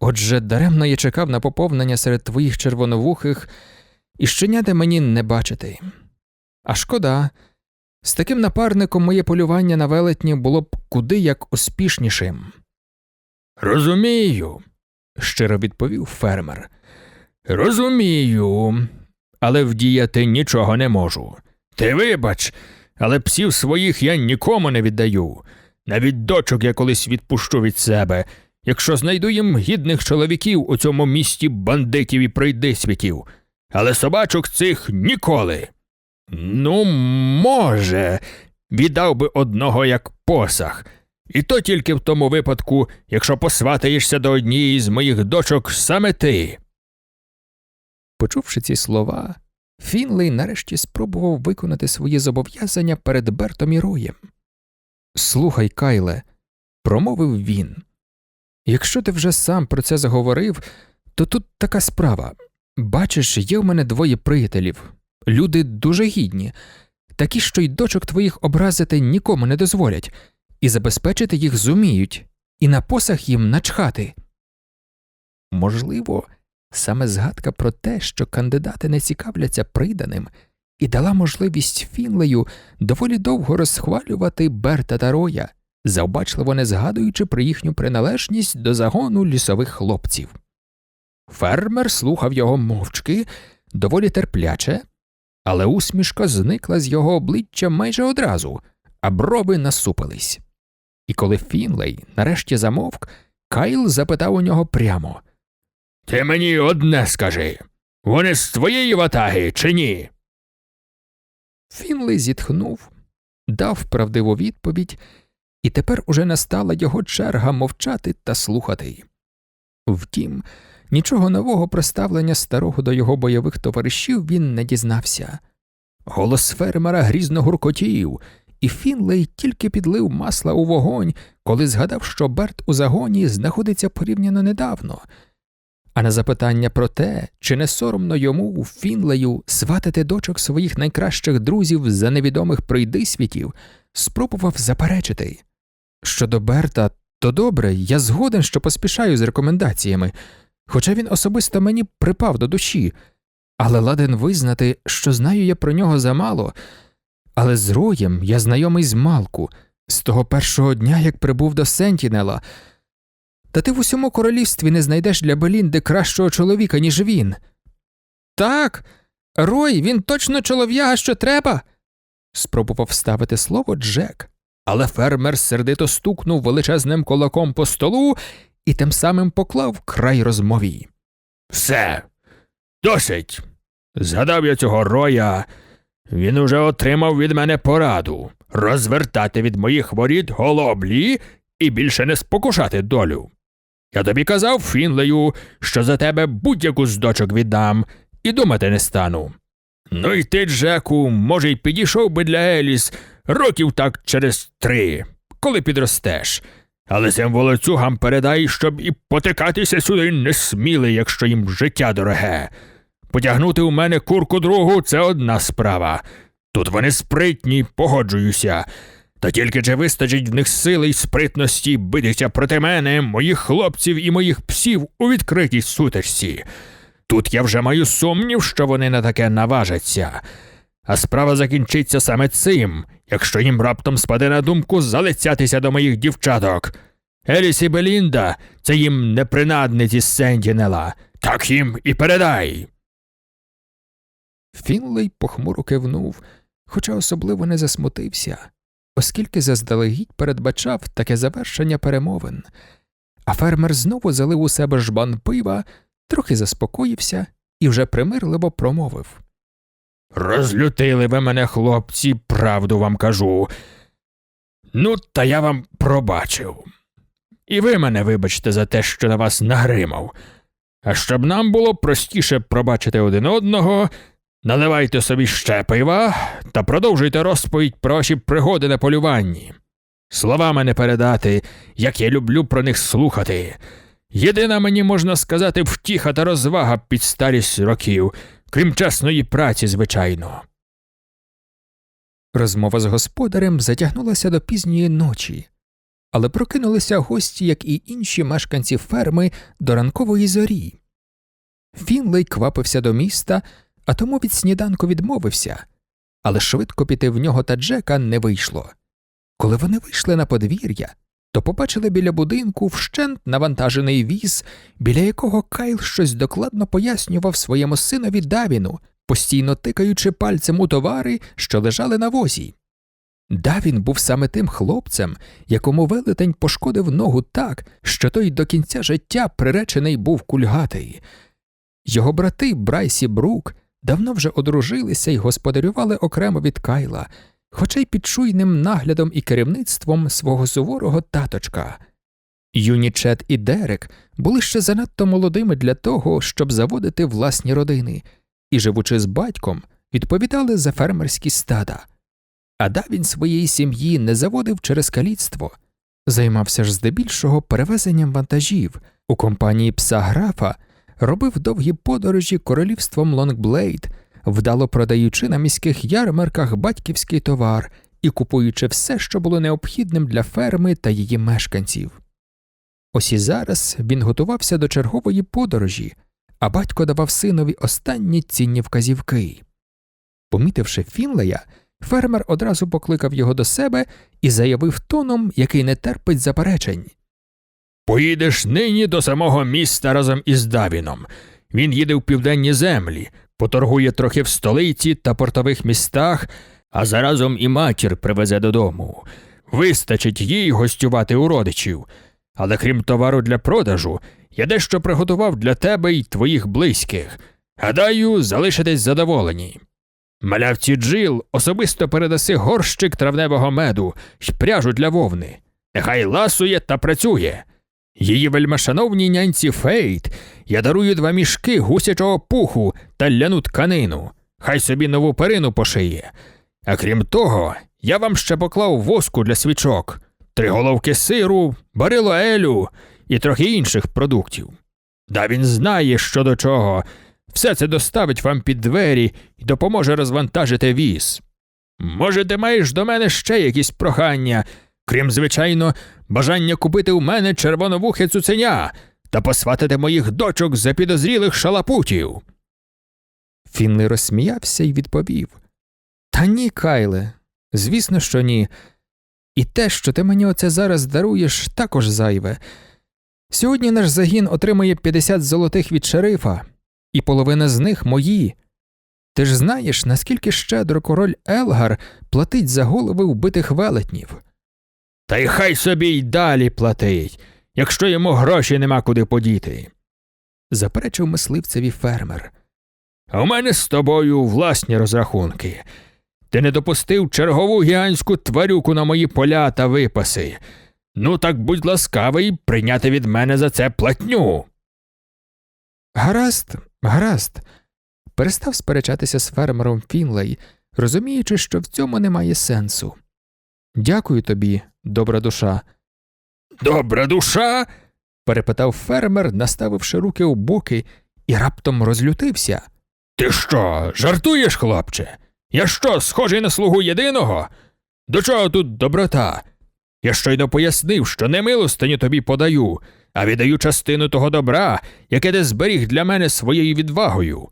Отже, даремно я чекав на поповнення серед твоїх червоновухих, і щеняти мені не бачити. А шкода, з таким напарником моє полювання на велетні було б куди як успішнішим. Розумію, щиро відповів фермер. розумію, але вдіяти нічого не можу. Ти вибач, але псів своїх я нікому не віддаю. Навіть дочок я колись відпущу від себе, якщо знайду їм гідних чоловіків у цьому місті бандитів і пройдисвітів. Але собачок цих ніколи. Ну, може, віддав би одного як посах. І то тільки в тому випадку, якщо посватаєшся до однієї з моїх дочок саме ти. Почувши ці слова, Фінлей нарешті спробував виконати свої зобов'язання перед Бертом і Роєм. Слухай, Кайле, промовив він. Якщо ти вже сам про це заговорив, то тут така справа. Бачиш, є в мене двоє приятелів. Люди дуже гідні, такі, що й дочок твоїх образити нікому не дозволять, і забезпечити їх зуміють, і на посах їм начхати. Можливо, саме згадка про те, що кандидати не цікавляться приданим, і дала можливість Фінлею доволі довго розхвалювати Берта та Роя, завбачливо не згадуючи про їхню приналежність до загону лісових хлопців. Фермер слухав його мовчки, доволі терпляче, але усмішка зникла з його обличчя майже одразу, а брови насупились. І коли Фінлей нарешті замовк, Кайл запитав у нього прямо Ти мені одне скажи. Вони з твоєї ватаги чи ні? Фінлей зітхнув, дав правдиву відповідь, і тепер уже настала його черга мовчати та слухати. Втім, нічого нового про ставлення старого до його бойових товаришів він не дізнався. Голос фермера грізно гуркотів, і Фінлей тільки підлив масла у вогонь, коли згадав, що Берт у загоні знаходиться порівняно недавно. А на запитання про те, чи не соромно йому, Фінлею, сватати дочок своїх найкращих друзів за невідомих прийдисвітів, спробував заперечити. Щодо Берта, то добре, я згоден, що поспішаю з рекомендаціями, хоча він особисто мені припав до душі, але ладен визнати, що знаю я про нього замало. Але з Роєм я знайомий з Малку, з того першого дня, як прибув до Сентінела. Та ти в усьому королівстві не знайдеш для Белінди кращого чоловіка, ніж він. Так, Рой, він точно чолов'яга, що треба. спробував вставити слово Джек, але фермер сердито стукнув величезним кулаком по столу і тим самим поклав край розмові. Все. Досить. Згадав я цього роя. Він уже отримав від мене пораду розвертати від моїх воріт голоблі і більше не спокушати долю. Я тобі казав, Фінлею, що за тебе будь-яку з дочок віддам, і думати не стану. Ну і ти, Джеку, може, й підійшов би для Еліс років так через три, коли підростеш. Але цим волоцюгам передай, щоб і потикатися сюди не сміли, якщо їм життя дороге. Потягнути у мене курку другу це одна справа. Тут вони спритні, погоджуюся. Та тільки чи вистачить в них сили й спритності битися проти мене, моїх хлопців і моїх псів у відкритій сутичці. Тут я вже маю сумнів, що вони на таке наважаться. А справа закінчиться саме цим, якщо їм раптом спаде на думку залицятися до моїх дівчаток. Еліс і Белінда це їм непринадниці з Сентінела. Так їм і передай. Фінлей похмуро кивнув, хоча особливо не засмутився, оскільки заздалегідь передбачав таке завершення перемовин. А фермер знову залив у себе жбан пива, трохи заспокоївся і вже примирливо промовив. Розлютили ви мене, хлопці, правду вам кажу. Ну, та я вам пробачив. І ви мене вибачте за те, що на вас нагримав. А щоб нам було простіше пробачити один одного, наливайте собі ще пива та продовжуйте розповідь про ваші пригоди на полюванні. Словами не передати, як я люблю про них слухати. Єдина мені можна сказати втіха та розвага під старість років, крім чесної праці, звичайно. Розмова з господарем затягнулася до пізньої ночі, але прокинулися гості, як і інші мешканці ферми до ранкової зорі. Фінлей квапився до міста, а тому від сніданку відмовився, але швидко піти в нього та Джека не вийшло. Коли вони вийшли на подвір'я, то побачили біля будинку вщент навантажений віз, біля якого Кайл щось докладно пояснював своєму синові Давіну, постійно тикаючи пальцем у товари, що лежали на возі. Давін був саме тим хлопцем, якому велетень пошкодив ногу так, що той до кінця життя приречений був кульгатий. Його брати Брайсі Брук давно вже одружилися й господарювали окремо від Кайла, хоча й під чуйним наглядом і керівництвом свого суворого таточка. Юні Чет і Дерек були ще занадто молодими для того, щоб заводити власні родини, і, живучи з батьком, відповідали за фермерські стада. А Давін своєї сім'ї не заводив через каліцтво, займався ж здебільшого перевезенням вантажів у компанії пса графа, робив довгі подорожі королівством Лонгблейд, вдало продаючи на міських ярмарках батьківський товар і купуючи все, що було необхідним для ферми та її мешканців. Ось і зараз він готувався до чергової подорожі, а батько давав синові останні цінні вказівки. Помітивши Фінлея, фермер одразу покликав його до себе і заявив тоном, який не терпить заперечень. Поїдеш нині до самого міста разом із Давіном. Він їде в південні землі, поторгує трохи в столиці та портових містах, а заразом і матір привезе додому. Вистачить їй гостювати у родичів. Але крім товару для продажу, я дещо приготував для тебе й твоїх близьких. Гадаю, залишитесь задоволені. Малявці Джил особисто передаси горщик травневого меду й пряжу для вовни. Нехай ласує та працює. Її вельмишановній няньці Фейт я дарую два мішки гусячого пуху та ляну тканину. Хай собі нову перину пошиє. А крім того, я вам ще поклав воску для свічок, три головки сиру, барило елю і трохи інших продуктів. Да він знає, що до чого. Все це доставить вам під двері і допоможе розвантажити віз. Може, ти маєш до мене ще якісь прохання, крім, звичайно, бажання купити у мене червоновухе цуценя та посватати моїх дочок за підозрілих шалапутів. Фінлей розсміявся і відповів Та ні, Кайле, звісно, що ні. І те, що ти мені оце зараз даруєш, також зайве. Сьогодні наш загін отримає 50 золотих від шерифа, і половина з них мої. Ти ж знаєш, наскільки щедро король Елгар платить за голови вбитих велетнів. Та й хай собі й далі платить, якщо йому гроші нема куди подіти. Заперечив мисливцеві фермер. А у мене з тобою власні розрахунки. Ти не допустив чергову гігантську тварюку на мої поля та випаси. Ну так будь ласкавий прийняти від мене за це платню. Гаразд, гаразд. Перестав сперечатися з фермером Фінлей, розуміючи, що в цьому немає сенсу. Дякую тобі, добра душа. Добра душа. перепитав фермер, наставивши руки у боки, і раптом розлютився. Ти що, жартуєш, хлопче? Я що, схожий на слугу єдиного? До чого тут доброта? Я щойно пояснив, що не милостиню тобі подаю, а віддаю частину того добра, яке ти зберіг для мене своєю відвагою.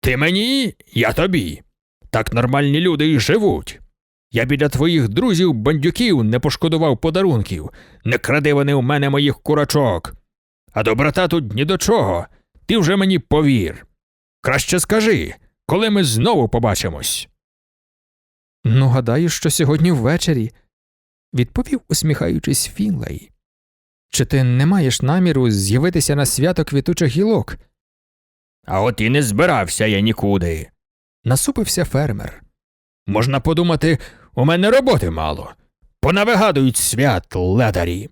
Ти мені, я тобі. Так нормальні люди і живуть. Я біля твоїх друзів бандюків не пошкодував подарунків, не кради вони у мене моїх курачок. А доброта тут ні до чого. Ти вже мені повір. Краще скажи, коли ми знову побачимось. Ну, гадаю, що сьогодні ввечері, відповів, усміхаючись Фінлей. Чи ти не маєш наміру з'явитися на свято квітучих гілок? А от і не збирався я нікуди. Насупився фермер. Можна подумати, у мене роботи мало. Понавигадують свят ледарі.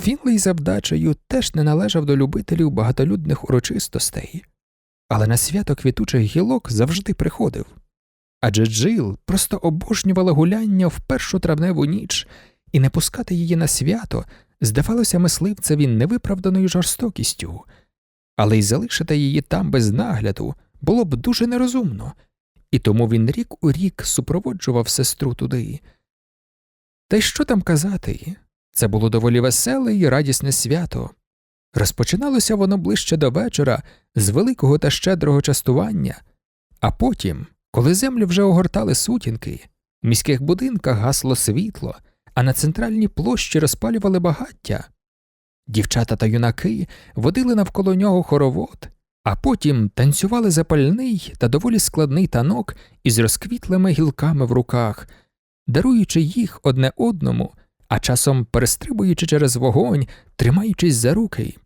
Фінлей за вдачею теж не належав до любителів багатолюдних урочистостей, але на свято квітучих гілок завжди приходив. Адже Джил просто обожнювала гуляння в першу травневу ніч, і не пускати її на свято здавалося мисливцеві невиправданою жорстокістю, але й залишити її там без нагляду було б дуже нерозумно, і тому він рік у рік супроводжував сестру туди. Та й що там казати? Це було доволі веселе і радісне свято. Розпочиналося воно ближче до вечора з великого та щедрого частування, а потім, коли землю вже огортали сутінки, в міських будинках гасло світло, а на центральній площі розпалювали багаття. Дівчата та юнаки водили навколо нього хоровод, а потім танцювали запальний та доволі складний танок із розквітлими гілками в руках, даруючи їх одне одному, а часом перестрибуючи через вогонь, тримаючись за руки.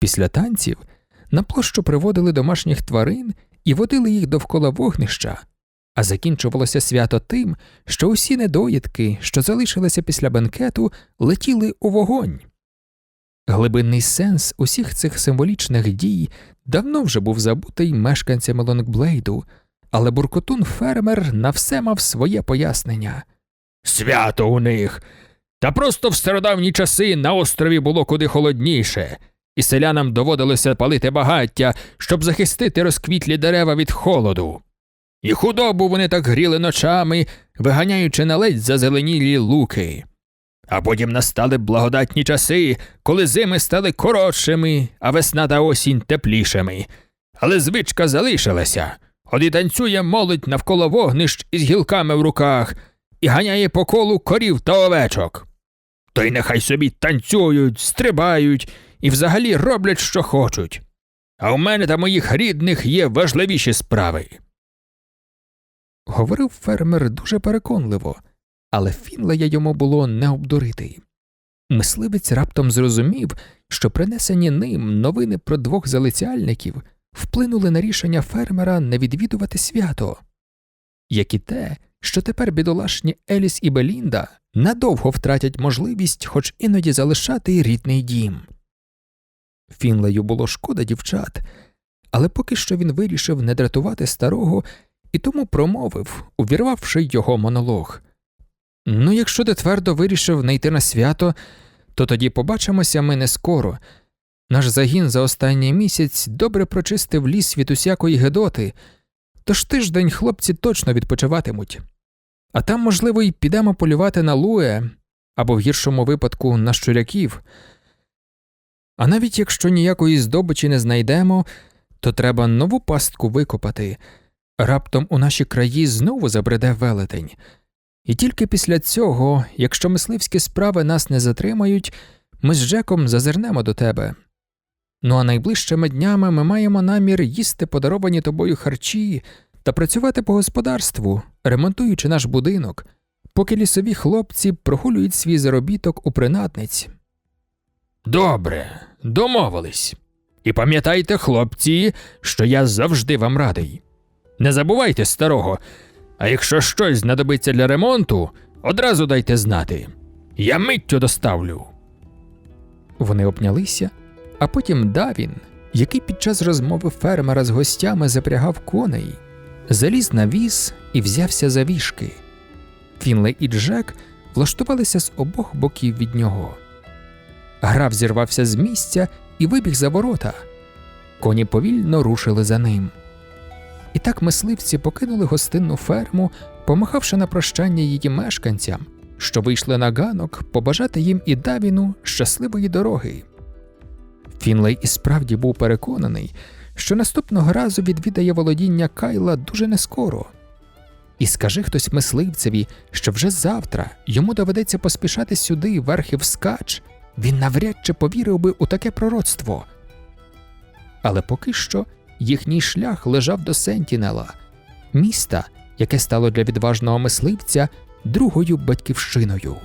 Після танців на площу приводили домашніх тварин і водили їх довкола вогнища, а закінчувалося свято тим, що усі недоїдки, що залишилися після бенкету, летіли у вогонь. Глибинний сенс усіх цих символічних дій давно вже був забутий мешканцями Лонгблейду, але буркотун фермер на все мав своє пояснення. Свято у них. Та просто в стародавні часи на острові було куди холодніше, і селянам доводилося палити багаття, щоб захистити розквітлі дерева від холоду. І худобу вони так гріли ночами, виганяючи на ледь зазеленілі луки. А потім настали благодатні часи, коли зими стали коротшими, а весна та осінь теплішими. Але звичка залишилася. От і танцює молодь навколо вогнищ із гілками в руках і ганяє по колу корів та овечок. То й нехай собі танцюють, стрибають і взагалі роблять, що хочуть. А у мене та моїх рідних є важливіші справи. Говорив фермер дуже переконливо, але Фінлея йому було не обдурити. Мисливець раптом зрозумів, що принесені ним новини про двох залицяльників вплинули на рішення фермера не відвідувати свято, як і те, що тепер бідолашні Еліс і Белінда надовго втратять можливість хоч іноді залишати рідний дім. Фінлею було шкода дівчат, але поки що він вирішив не дратувати старого і тому промовив, увірвавши його монолог. Якщо ти твердо вирішив не йти на свято, то тоді побачимося ми не скоро. Наш загін за останній місяць добре прочистив ліс від усякої гедоти, тож тиждень хлопці точно відпочиватимуть. А там, можливо, й підемо полювати на луе або в гіршому випадку на щуряків. А навіть якщо ніякої здобичі не знайдемо, то треба нову пастку викопати. Раптом у наші краї знову забреде велетень. І тільки після цього, якщо мисливські справи нас не затримають, ми з Джеком зазирнемо до тебе. Ну а найближчими днями ми маємо намір їсти подаровані тобою харчі та працювати по господарству, ремонтуючи наш будинок, поки лісові хлопці прогулюють свій заробіток у принадниць. Добре, домовились. І пам'ятайте, хлопці, що я завжди вам радий. Не забувайте старого, а якщо щось знадобиться для ремонту, одразу дайте знати. Я миттю доставлю. Вони обнялися, а потім Давін, який під час розмови фермера з гостями запрягав коней, заліз на віз і взявся за вішки. Фінлей і Джек влаштувалися з обох боків від нього. Граф зірвався з місця і вибіг за ворота. Коні повільно рушили за ним. І так мисливці покинули гостинну ферму, помахавши на прощання її мешканцям, що вийшли на ганок побажати їм і Давіну щасливої дороги. Фінлей і справді був переконаний, що наступного разу відвідає володіння Кайла дуже нескоро. І скажи хтось мисливцеві, що вже завтра йому доведеться поспішати сюди верхи вскач, він навряд чи повірив би у таке пророцтво. Але поки що їхній шлях лежав до Сентінела, міста, яке стало для відважного мисливця другою батьківщиною.